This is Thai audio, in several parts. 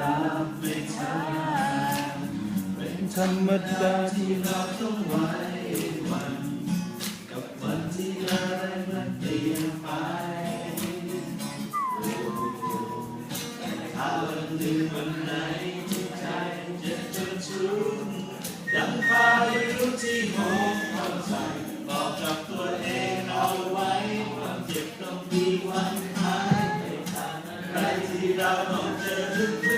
ลาเปลี่ยนชเป็นธรรมดาที่เราต้องไว้วัน กับวันที่อะไรมันเปลี่ยนไปแต่ถ้าวันหนึ่งวันไหนที่ใจจะจนชุ่มดังพายรู้ที่โหมเข้าใจบอกกับตัวเองเอาไว้ความเจ็บต้องมีวันหายในทางอะรที่เราต้องเจอทุกเมื่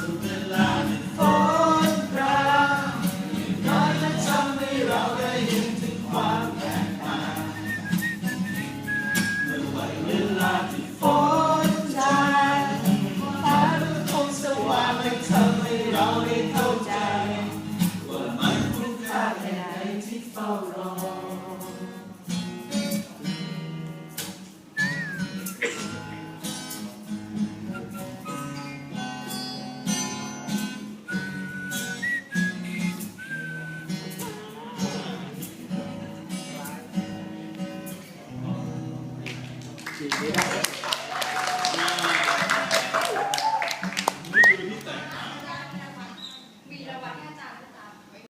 something like Obrigado.